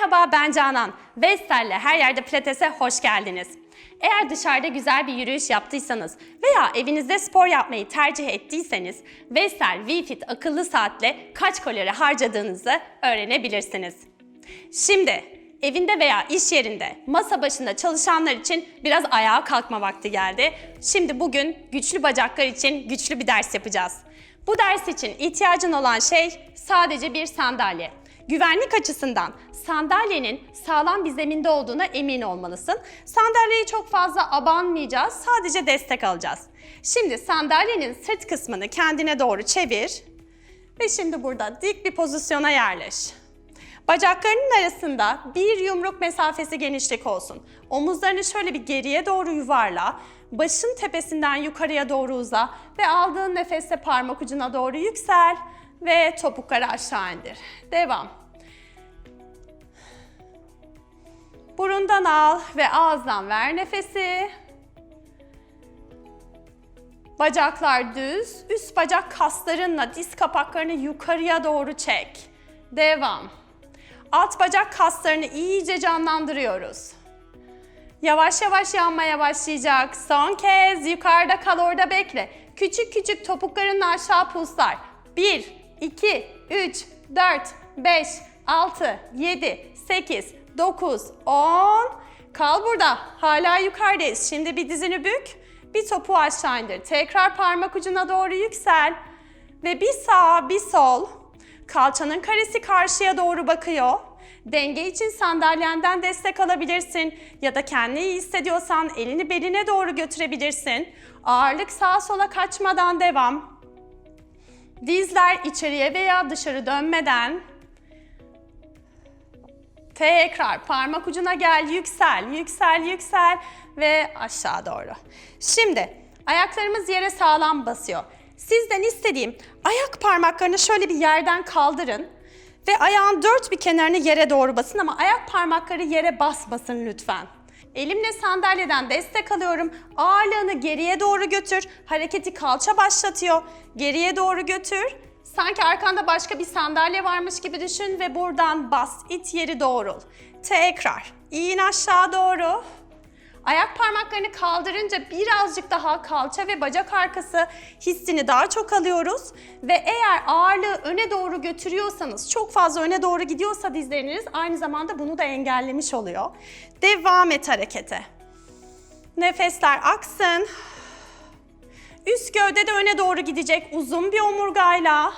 Merhaba ben Canan. Vestel'le her yerde pilatese hoş geldiniz. Eğer dışarıda güzel bir yürüyüş yaptıysanız veya evinizde spor yapmayı tercih ettiyseniz Vestel V-Fit akıllı saatle kaç kalori harcadığınızı öğrenebilirsiniz. Şimdi evinde veya iş yerinde masa başında çalışanlar için biraz ayağa kalkma vakti geldi. Şimdi bugün güçlü bacaklar için güçlü bir ders yapacağız. Bu ders için ihtiyacın olan şey sadece bir sandalye. Güvenlik açısından sandalyenin sağlam bir zeminde olduğuna emin olmalısın. Sandalyeyi çok fazla abanmayacağız, sadece destek alacağız. Şimdi sandalyenin sırt kısmını kendine doğru çevir ve şimdi burada dik bir pozisyona yerleş. Bacaklarının arasında bir yumruk mesafesi genişlik olsun. Omuzlarını şöyle bir geriye doğru yuvarla. Başın tepesinden yukarıya doğru uza ve aldığın nefeste parmak ucuna doğru yüksel ve topukları aşağı indir. Devam. Burundan al ve ağızdan ver nefesi. Bacaklar düz, üst bacak kaslarınla diz kapaklarını yukarıya doğru çek. Devam. Alt bacak kaslarını iyice canlandırıyoruz. Yavaş yavaş yanmaya başlayacak. Son kez yukarıda kal orada bekle. Küçük küçük topuklarının aşağı pulslar. 1, 2, 3, 4, 5, 6, 7, 8, 9, 10. Kal burada. Hala yukarıdayız. Şimdi bir dizini bük. Bir topu aşağı indir. Tekrar parmak ucuna doğru yüksel. Ve bir sağ, bir sol. Kalçanın karesi karşıya doğru bakıyor. Denge için sandalyenden destek alabilirsin ya da kendini iyi hissediyorsan elini beline doğru götürebilirsin. Ağırlık sağa sola kaçmadan devam. Dizler içeriye veya dışarı dönmeden. Tekrar parmak ucuna gel, yüksel, yüksel, yüksel ve aşağı doğru. Şimdi ayaklarımız yere sağlam basıyor. Sizden istediğim ayak parmaklarını şöyle bir yerden kaldırın ve ayağın dört bir kenarını yere doğru basın ama ayak parmakları yere basmasın lütfen. Elimle sandalyeden destek alıyorum. Ağırlığını geriye doğru götür. Hareketi kalça başlatıyor. Geriye doğru götür. Sanki arkanda başka bir sandalye varmış gibi düşün ve buradan bas, it yeri doğrul. Tekrar. İn aşağı doğru. Ayak parmaklarını kaldırınca birazcık daha kalça ve bacak arkası hissini daha çok alıyoruz. Ve eğer ağırlığı öne doğru götürüyorsanız, çok fazla öne doğru gidiyorsa dizleriniz aynı zamanda bunu da engellemiş oluyor. Devam et harekete. Nefesler aksın. Üst gövde de öne doğru gidecek uzun bir omurgayla.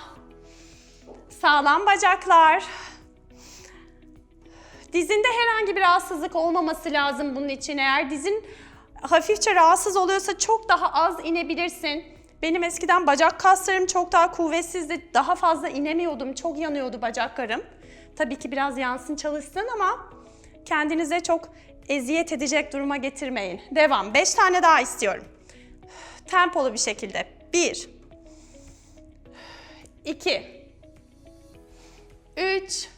Sağlam bacaklar. Dizinde herhangi bir rahatsızlık olmaması lazım bunun için. Eğer dizin hafifçe rahatsız oluyorsa çok daha az inebilirsin. Benim eskiden bacak kaslarım çok daha kuvvetsizdi. Daha fazla inemiyordum. Çok yanıyordu bacaklarım. Tabii ki biraz yansın çalışsın ama kendinize çok eziyet edecek duruma getirmeyin. Devam. Beş tane daha istiyorum. Tempolu bir şekilde. Bir. iki, Üç.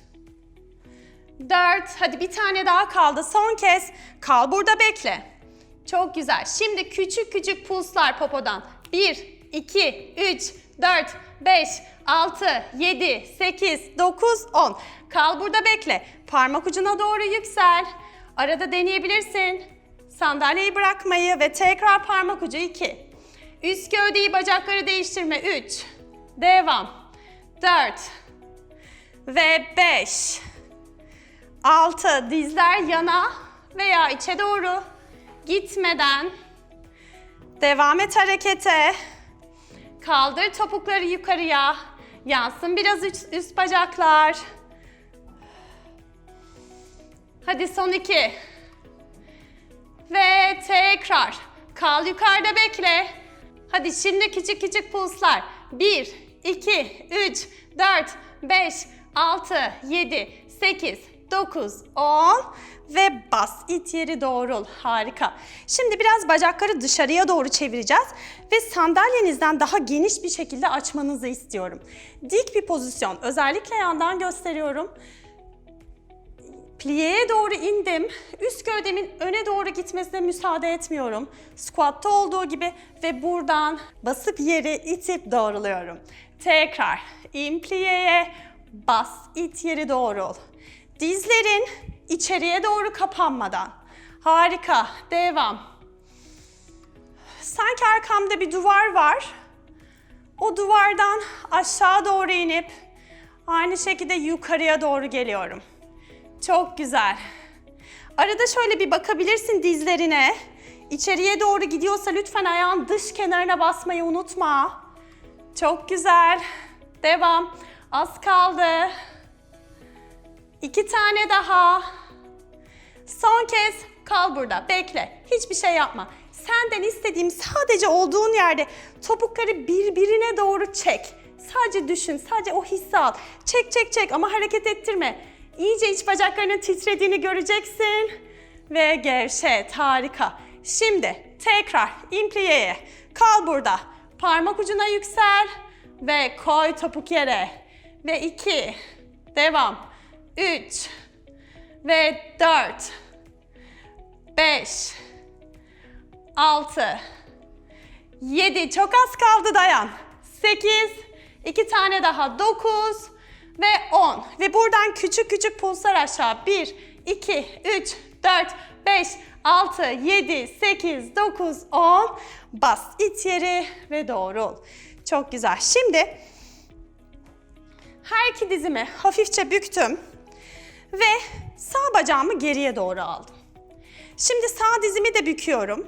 4, hadi bir tane daha kaldı. Son kez kal burada bekle. Çok güzel. Şimdi küçük küçük pulslar popodan. 1, 2, 3, 4, 5, 6, 7, 8, 9, 10. Kal burada bekle. Parmak ucuna doğru yüksel. Arada deneyebilirsin. Sandalyeyi bırakmayı ve tekrar parmak ucu 2. Üst gövdeyi bacakları değiştirme 3. Devam. 4 ve 5. 6. Dizler yana veya içe doğru gitmeden devam et harekete. Kaldır topukları yukarıya. Yansın biraz üst, üst bacaklar. Hadi son iki. Ve tekrar. Kal yukarıda bekle. Hadi şimdi küçük küçük pulslar. 1, 2, 3, 4, 5, 6, 7, 8, 9, 10 ve bas it yeri doğrul. Harika. Şimdi biraz bacakları dışarıya doğru çevireceğiz ve sandalyenizden daha geniş bir şekilde açmanızı istiyorum. Dik bir pozisyon. Özellikle yandan gösteriyorum. Pliye'ye doğru indim. Üst gövdemin öne doğru gitmesine müsaade etmiyorum. Squat'ta olduğu gibi ve buradan basıp yeri itip doğruluyorum. Tekrar in pliye'ye bas it yeri doğrul. Dizlerin içeriye doğru kapanmadan. Harika. Devam. Sanki arkamda bir duvar var. O duvardan aşağı doğru inip aynı şekilde yukarıya doğru geliyorum. Çok güzel. Arada şöyle bir bakabilirsin dizlerine. İçeriye doğru gidiyorsa lütfen ayağın dış kenarına basmayı unutma. Çok güzel. Devam. Az kaldı. İki tane daha. Son kez kal burada. Bekle. Hiçbir şey yapma. Senden istediğim sadece olduğun yerde topukları birbirine doğru çek. Sadece düşün, sadece o hissi al. Çek çek çek ama hareket ettirme. İyice iç bacaklarının titrediğini göreceksin. Ve gevşet. Harika. Şimdi tekrar impliyeye. Kal burada. Parmak ucuna yüksel ve koy topuk yere. Ve iki. Devam. Üç. Ve dört. Beş. Altı. Yedi. Çok az kaldı dayan. Sekiz. iki tane daha. Dokuz. Ve on. Ve buradan küçük küçük pulsar aşağı. Bir, iki, üç, dört, beş, altı, yedi, sekiz, dokuz, on. Bas. it yeri ve doğrul. Çok güzel. Şimdi her iki dizimi hafifçe büktüm ve sağ bacağımı geriye doğru aldım. Şimdi sağ dizimi de büküyorum.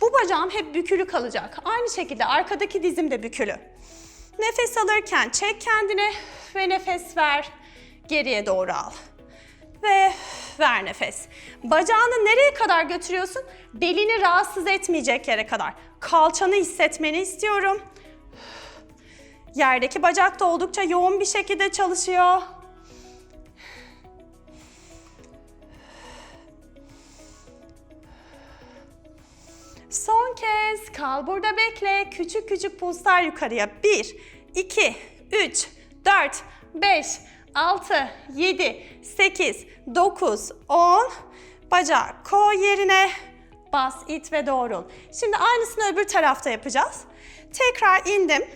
Bu bacağım hep bükülü kalacak. Aynı şekilde arkadaki dizim de bükülü. Nefes alırken çek kendine ve nefes ver. Geriye doğru al. Ve ver nefes. Bacağını nereye kadar götürüyorsun? Belini rahatsız etmeyecek yere kadar. Kalçanı hissetmeni istiyorum. Yerdeki bacak da oldukça yoğun bir şekilde çalışıyor. Son kez kal burada bekle. Küçük küçük pulslar yukarıya. 1, 2, 3, 4, 5, 6, 7, 8, 9, 10. Bacağı koy yerine. Bas, it ve doğrul. Şimdi aynısını öbür tarafta yapacağız. Tekrar indim.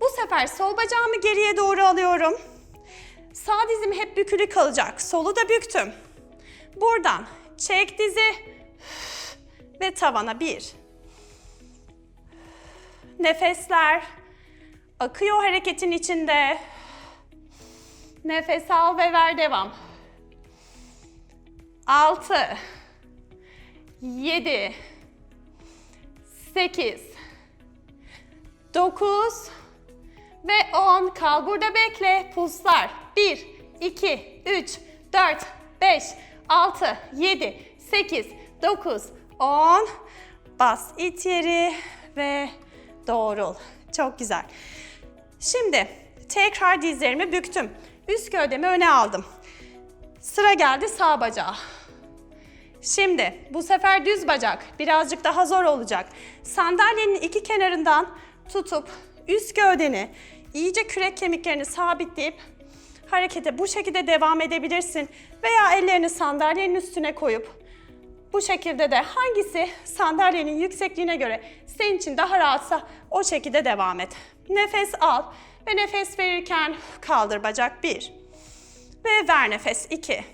Bu sefer sol bacağımı geriye doğru alıyorum. Sağ dizim hep bükülü kalacak. Solu da büktüm. Buradan çek dizi ve tavana bir. Nefesler akıyor hareketin içinde. Nefes al ve ver devam. Altı, yedi, sekiz, dokuz ve on. Kal burada bekle. Pulslar. Bir, iki, üç, dört, beş, altı, yedi, sekiz, dokuz, 10. Bas it yeri ve doğrul. Çok güzel. Şimdi tekrar dizlerimi büktüm. Üst gövdemi öne aldım. Sıra geldi sağ bacağa. Şimdi bu sefer düz bacak. Birazcık daha zor olacak. Sandalyenin iki kenarından tutup üst gövdeni iyice kürek kemiklerini sabitleyip harekete bu şekilde devam edebilirsin. Veya ellerini sandalyenin üstüne koyup bu şekilde de hangisi sandalyenin yüksekliğine göre senin için daha rahatsa o şekilde devam et. Nefes al ve nefes verirken kaldır bacak 1 ve ver nefes 2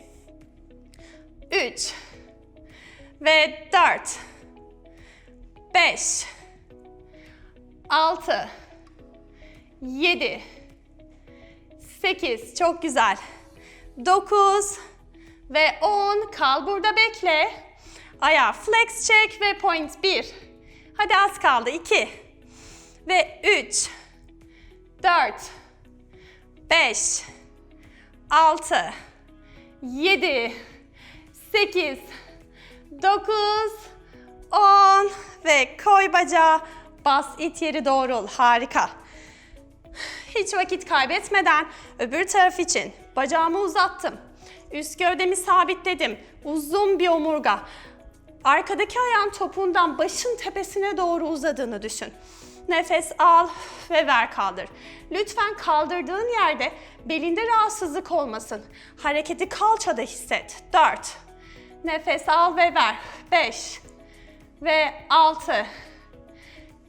3 ve 4 5 6 7 8 çok güzel. 9 ve 10 kal burada bekle Ayağı flex çek ve point 1. Hadi az kaldı 2 ve 3 4 5 6 7 8 9 10 ve koy bacağı bas it yeri doğrul. Harika. Hiç vakit kaybetmeden öbür taraf için bacağımı uzattım. Üst gövdemi sabitledim. Uzun bir omurga. Arkadaki ayağın topuğundan başın tepesine doğru uzadığını düşün. Nefes al ve ver kaldır. Lütfen kaldırdığın yerde belinde rahatsızlık olmasın. Hareketi kalçada hisset. 4. Nefes al ve ver. 5 ve 6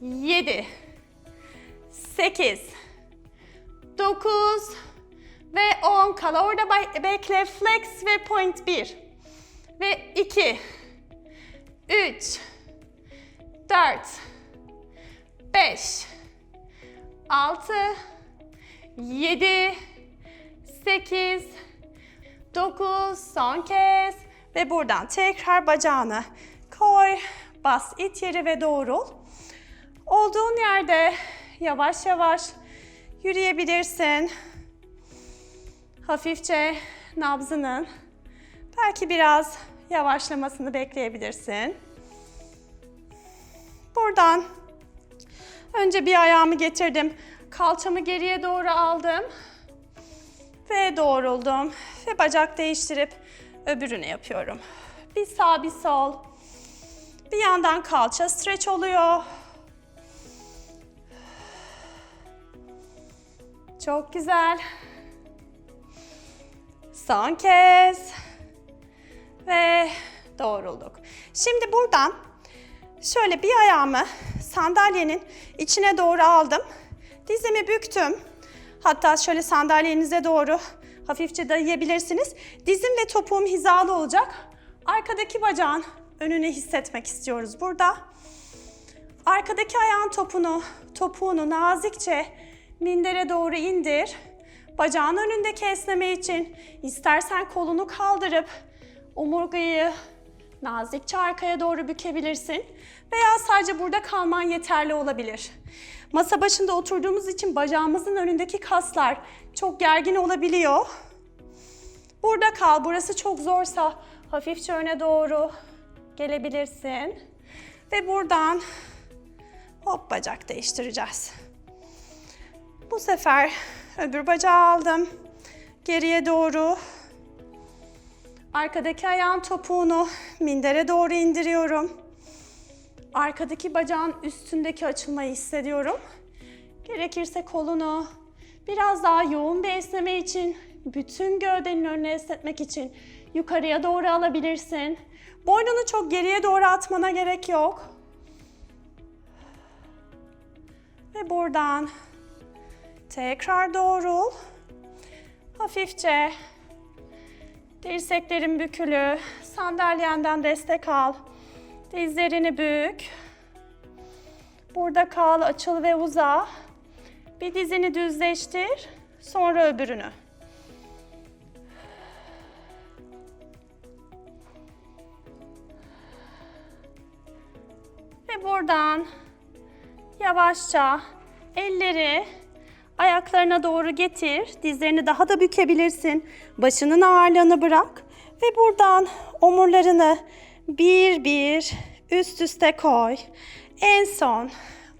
7 8 9 Ve 10 kala orada bekle. Flex ve point 1. Ve 2. 3. 4. 5. 6. 7. 8. 9. Son kez. Ve buradan tekrar bacağını koy. Bas it yeri ve doğrul. Olduğun yerde yavaş yavaş yürüyebilirsin. Hafifçe nabzının belki biraz yavaşlamasını bekleyebilirsin. Buradan önce bir ayağımı getirdim. Kalçamı geriye doğru aldım. Ve doğruldum. Ve bacak değiştirip öbürünü yapıyorum. Bir sağ bir sol. Bir yandan kalça streç oluyor. Çok güzel. Son kez. Ve doğrulduk. Şimdi buradan şöyle bir ayağımı sandalyenin içine doğru aldım. Dizimi büktüm. Hatta şöyle sandalyenize doğru hafifçe dayayabilirsiniz. Dizim ve topuğum hizalı olacak. Arkadaki bacağın önünü hissetmek istiyoruz burada. Arkadaki ayağın topunu, topuğunu nazikçe mindere doğru indir. Bacağın önündeki esneme için istersen kolunu kaldırıp omurgayı nazikçe arkaya doğru bükebilirsin. Veya sadece burada kalman yeterli olabilir. Masa başında oturduğumuz için bacağımızın önündeki kaslar çok gergin olabiliyor. Burada kal. Burası çok zorsa hafifçe öne doğru gelebilirsin. Ve buradan hop bacak değiştireceğiz. Bu sefer öbür bacağı aldım. Geriye doğru. Arkadaki ayağın topuğunu mindere doğru indiriyorum. Arkadaki bacağın üstündeki açılmayı hissediyorum. Gerekirse kolunu biraz daha yoğun bir esneme için, bütün gövdenin önüne esnetmek için yukarıya doğru alabilirsin. Boynunu çok geriye doğru atmana gerek yok. Ve buradan tekrar doğrul. Hafifçe dirseklerin bükülü, sandalyenden destek al. Dizlerini bük. Burada kal, açıl ve uza. Bir dizini düzleştir, sonra öbürünü. Ve buradan yavaşça elleri ayaklarına doğru getir. Dizlerini daha da bükebilirsin. Başının ağırlığını bırak ve buradan omurlarını bir bir üst üste koy. En son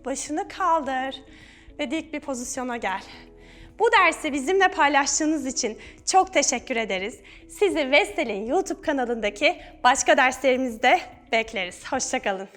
başını kaldır ve dik bir pozisyona gel. Bu dersi bizimle paylaştığınız için çok teşekkür ederiz. Sizi Vestel'in YouTube kanalındaki başka derslerimizde bekleriz. Hoşçakalın.